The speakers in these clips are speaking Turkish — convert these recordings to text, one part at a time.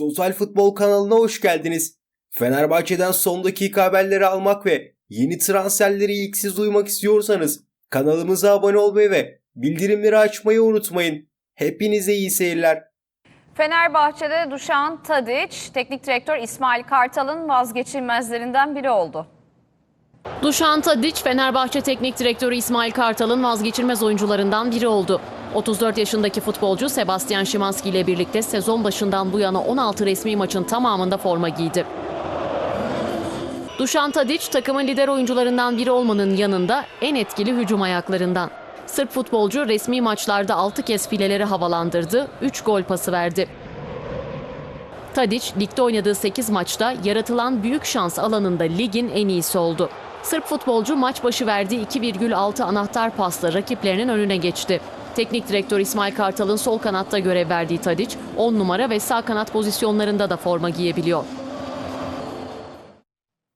Total Futbol kanalına hoş geldiniz. Fenerbahçe'den son dakika haberleri almak ve yeni transferleri ilk siz duymak istiyorsanız kanalımıza abone olmayı ve bildirimleri açmayı unutmayın. Hepinize iyi seyirler. Fenerbahçe'de Dušan Tadić, teknik direktör İsmail Kartal'ın vazgeçilmezlerinden biri oldu. Dušan Tadić, Fenerbahçe Teknik Direktörü İsmail Kartal'ın vazgeçilmez oyuncularından biri oldu. 34 yaşındaki futbolcu Sebastian Szymanski ile birlikte sezon başından bu yana 16 resmi maçın tamamında forma giydi. Dušan Tadić takımın lider oyuncularından biri olmanın yanında en etkili hücum ayaklarından. Sırp futbolcu resmi maçlarda 6 kez fileleri havalandırdı, 3 gol pası verdi. Tadic, ligde oynadığı 8 maçta yaratılan büyük şans alanında ligin en iyisi oldu. Sırp futbolcu maç başı verdiği 2,6 anahtar pasla rakiplerinin önüne geçti. Teknik direktör İsmail Kartal'ın sol kanatta görev verdiği Tadic, 10 numara ve sağ kanat pozisyonlarında da forma giyebiliyor.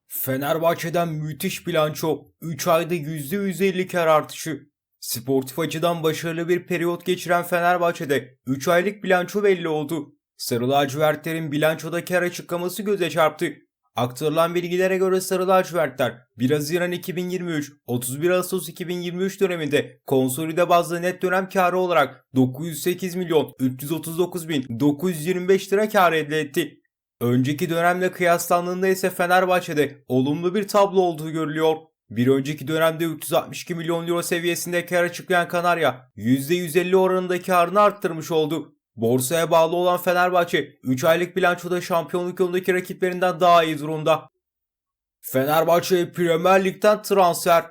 Fenerbahçe'den müthiş bilanço, 3 ayda %150 kar artışı. Sportif açıdan başarılı bir periyot geçiren Fenerbahçe'de 3 aylık bilanço belli oldu. Sarı lacivertlerin bilançoda kar açıklaması göze çarptı. Aktarılan bilgilere göre Sarı lacivertler 1 Haziran 2023, 31 Ağustos 2023 döneminde konsolide bazda net dönem karı olarak 908 milyon 339 bin 925 lira kar elde etti. Önceki dönemle kıyaslandığında ise Fenerbahçe'de olumlu bir tablo olduğu görülüyor. Bir önceki dönemde 362 milyon euro seviyesinde kar açıklayan Kanarya %150 oranında karını arttırmış oldu. Borsaya bağlı olan Fenerbahçe 3 aylık bilançoda şampiyonluk yolundaki rakiplerinden daha iyi durumda. Fenerbahçe Premier Lig'den transfer.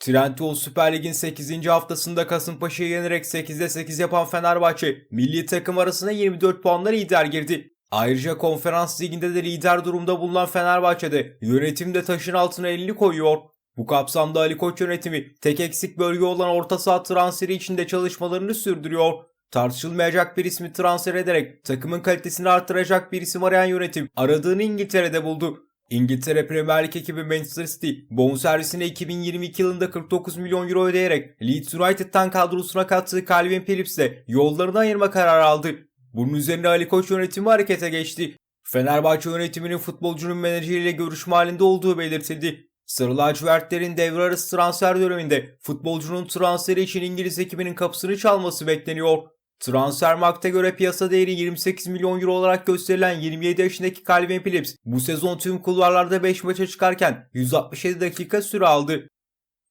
Trendyol Süper Lig'in 8. haftasında Kasımpaşa'yı yenerek 8'de 8 yapan Fenerbahçe milli takım arasında 24 puanla lider girdi. Ayrıca konferans liginde de lider durumda bulunan Fenerbahçe'de yönetimde taşın altına elini koyuyor. Bu kapsamda Ali Koç yönetimi tek eksik bölge olan orta saha transferi içinde çalışmalarını sürdürüyor. Tartışılmayacak bir ismi transfer ederek takımın kalitesini artıracak bir isim arayan yönetim aradığını İngiltere'de buldu. İngiltere Premier Lig ekibi Manchester City bonservisine 2022 yılında 49 milyon euro ödeyerek Leeds United'tan kadrosuna kattığı Calvin Phillips'le yollarını ayırma kararı aldı. Bunun üzerine Ali Koç yönetimi harekete geçti. Fenerbahçe yönetiminin futbolcunun menajeriyle görüşme halinde olduğu belirtildi. Sarı lacivertlerin devre arası transfer döneminde futbolcunun transferi için İngiliz ekibinin kapısını çalması bekleniyor. Transfermarkt'a göre piyasa değeri 28 milyon euro olarak gösterilen 27 yaşındaki Calvin Phillips bu sezon tüm kulvarlarda 5 maça çıkarken 167 dakika süre aldı.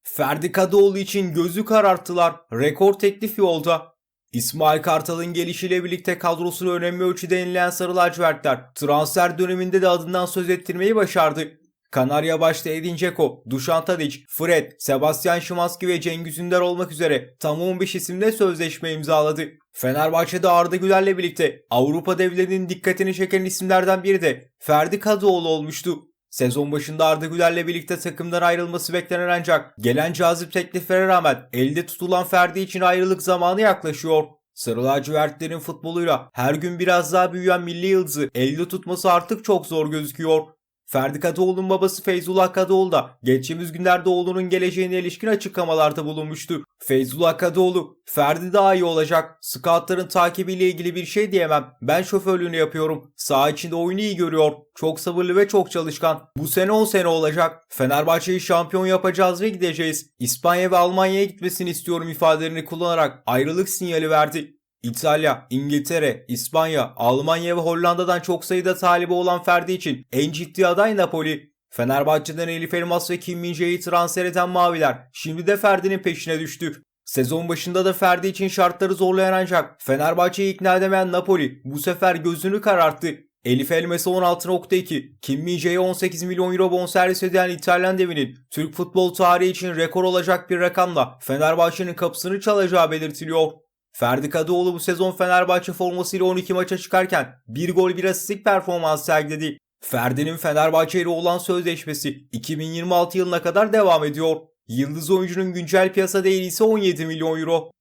Ferdi Kadıoğlu için gözü kararttılar. Rekor teklif yolda. İsmail Kartal'ın gelişiyle birlikte kadrosunu önemli ölçüde yenileyen Sarı lacivertler transfer döneminde de adından söz ettirmeyi başardı. Kanarya başta Edin Dzeko, Dušan Tadić, Fred, Sebastian Szymanski ve Cengiz Ünder olmak üzere tam 15 isimle sözleşme imzaladı. Fenerbahçe'de Arda Güler'le birlikte Avrupa devlerinin dikkatini çeken isimlerden biri de Ferdi Kadıoğlu olmuştu. Sezon başında Arda Güler'le birlikte takımdan ayrılması beklenen ancak gelen cazip tekliflere rağmen elde tutulan Ferdi için ayrılık zamanı yaklaşıyor. Sarı lacivertlerin futboluyla her gün biraz daha büyüyen milli yıldızı elde tutması artık çok zor gözüküyor. Ferdi Kadıoğlu'nun babası Feyzullah Kadıoğlu da geçtiğimiz günlerde oğlunun geleceğine ilişkin açıklamalarda bulunmuştu. Feyzullah Kadıoğlu, Ferdi daha iyi olacak. Scoutların takibiyle ilgili bir şey diyemem. Ben şoförlüğünü yapıyorum. Saha içinde oyunu iyi görüyor. Çok sabırlı ve çok çalışkan. Bu sene 10 sene olacak. Fenerbahçe'yi şampiyon yapacağız ve gideceğiz. İspanya ve Almanya'ya gitmesini istiyorum ifadelerini kullanarak ayrılık sinyali verdi. İtalya, İngiltere, İspanya, Almanya ve Hollanda'dan çok sayıda talibi olan Ferdi için en ciddi aday Napoli. Fenerbahçe'den Elif Elmas ve Kim Min-jae'yi transfer eden Maviler şimdi de Ferdi'nin peşine düştü. Sezon başında da Ferdi için şartları zorlayan ancak Fenerbahçe'yi ikna edemeyen Napoli bu sefer gözünü kararttı. Elif Elmas'a 16.2, Kim Min-jae'ye 18 milyon euro bonservis ödeyen İtalyan devinin Türk futbol tarihi için rekor olacak bir rakamla Fenerbahçe'nin kapısını çalacağı belirtiliyor. Ferdi Kadıoğlu bu sezon Fenerbahçe formasıyla 12 maça çıkarken 1 gol 1 asistlik performans sergiledi. Ferdi'nin Fenerbahçe ile olan sözleşmesi 2026 yılına kadar devam ediyor. Yıldız oyuncunun güncel piyasa değeri ise 17 milyon euro.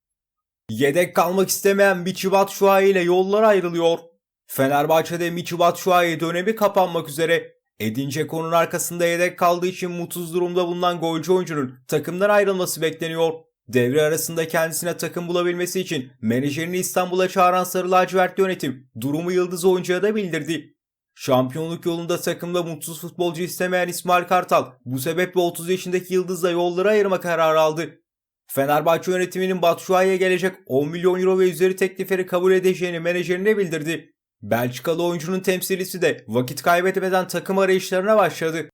Yedek kalmak istemeyen Michy Batshuayi ile yollar ayrılıyor. Fenerbahçe'de Michy Batshuayi dönemi kapanmak üzere. Edin Dzeko'nun arkasında yedek kaldığı için mutsuz durumda bulunan golcü oyuncunun takımdan ayrılması bekleniyor. Devre arasında kendisine takım bulabilmesi için menajerini İstanbul'a çağıran Sarı Lacivertli yönetim durumu Yıldız oyuncuya da bildirdi. Şampiyonluk yolunda takımda mutsuz futbolcu istemeyen İsmail Kartal bu sebeple 30 yaşındaki Yıldız'la yolları ayırma kararı aldı. Fenerbahçe yönetiminin Batshuayi'ye gelecek 10 milyon euro ve üzeri teklifleri kabul edeceğini menajerine bildirdi. Belçikalı oyuncunun temsilcisi de vakit kaybetmeden takım arayışlarına başladı.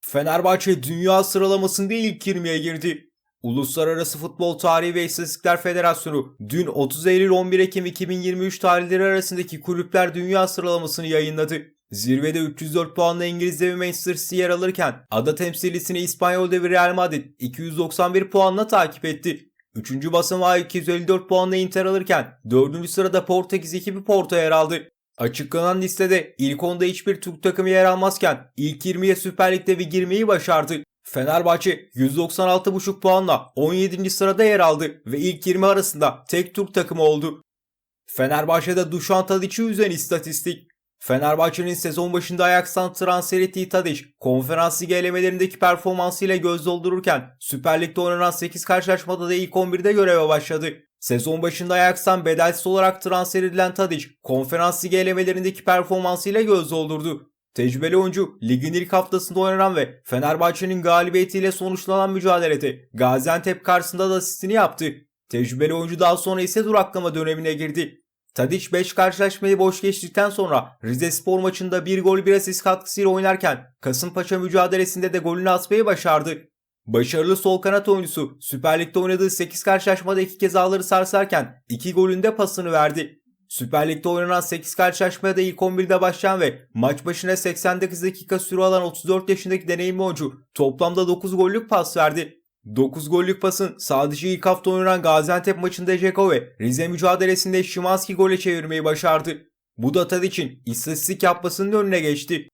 Fenerbahçe dünya sıralamasında ilk 20'ye girdi. Uluslararası Futbol Tarihi ve İstatistikler Federasyonu dün 30 Eylül 11 Ekim 2023 tarihleri arasındaki kulüpler dünya sıralamasını yayınladı. Zirvede 304 puanla İngiliz devi Manchester City yer alırken ada temsilcisini İspanyol devi Real Madrid 291 puanla takip etti. Üçüncü basamağı 254 puanla Inter alırken dördüncü sırada Portekiz ekibi Porto yer aldı. Açıklanan listede ilk onda hiçbir Türk takımı yer almazken ilk 20'ye Süper Lig'de bir girmeyi başardı. Fenerbahçe 196,5 puanla 17. sırada yer aldı ve ilk 20 arasında tek Türk takımı oldu. Fenerbahçe'de Dušan Tadić'i üzen istatistik. Fenerbahçe'nin sezon başında Ajax'tan transfer ettiği Tadić, konferans ligi elemelerindeki performansıyla göz doldururken Süper Lig'de oynanan 8 karşılaşmada da ilk 11'de göreve başladı. Sezon başında Ajax'tan bedelsiz olarak transfer edilen Tadić, konferans ligi elemelerindeki performansıyla göz doldurdu. Tecrübeli oyuncu ligin ilk haftasında oynanan ve Fenerbahçe'nin galibiyetiyle sonuçlanan mücadelede Gaziantep karşısında da asistini yaptı. Tecrübeli oyuncu daha sonra ise duraklama dönemine girdi. Tadic 5 karşılaşmayı boş geçtikten sonra Rize Spor maçında 1 gol 1 asist katkısıyla oynarken Kasımpaşa mücadelesinde de golünü atmayı başardı. Başarılı sol kanat oyuncusu Süper Lig'de oynadığı 8 karşılaşmada 2 kez ağları sarsarken 2 golünde pasını verdi. Süper Lig'de oynanan 8 karşılaşmaya da ilk 11'de başlayan ve maç başına 89 dakika süre alan 34 yaşındaki deneyimli oyuncu toplamda 9 gollük pas verdi. 9 gollük pasın sadece ilk hafta oynanan Gaziantep maçında Ceko ve Rize mücadelesinde Şimanski gole çevirmeyi başardı. Bu da için istatistik yapmasının önüne geçti.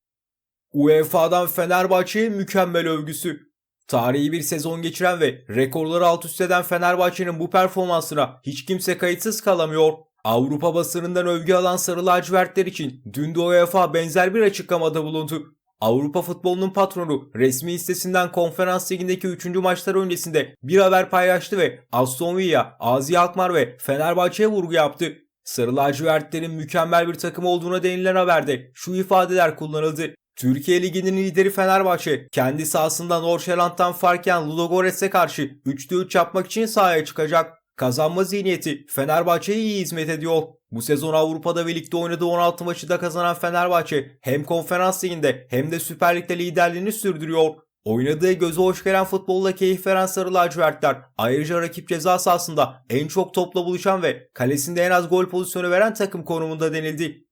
UEFA'dan Fenerbahçe'ye mükemmel övgüsü. Tarihi bir sezon geçiren ve rekorları alt üst eden Fenerbahçe'nin bu performansına hiç kimse kayıtsız kalamıyor. Avrupa basınından övgü alan Sarı Lacivertler için dün de UEFA benzer bir açıklamada bulundu. Avrupa futbolunun patronu resmi sitesinden konferans ligindeki 3. maçlar öncesinde bir haber paylaştı ve Aston Villa, Azi Alkmaar ve Fenerbahçe'ye vurgu yaptı. Sarı lacivertlerin mükemmel bir takım olduğuna denilen haberde şu ifadeler kullanıldı. Türkiye Ligi'nin lideri Fenerbahçe kendi sahasında Norşeland'dan farken Ludogorets'e karşı 3'te 3 yapmak için sahaya çıkacak. Kazanma zihniyeti Fenerbahçe'ye iyi hizmet ediyor. Bu sezon Avrupa'da ve ligde oynadığı 16 maçı da kazanan Fenerbahçe hem konferans liginde hem de Süper Lig'de liderliğini sürdürüyor. Oynadığı göze hoş gelen futbolla keyif veren Sarı Lacivertler ayrıca rakip ceza sahasında en çok topla buluşan ve kalesinde en az gol pozisyonu veren takım konumunda denildi.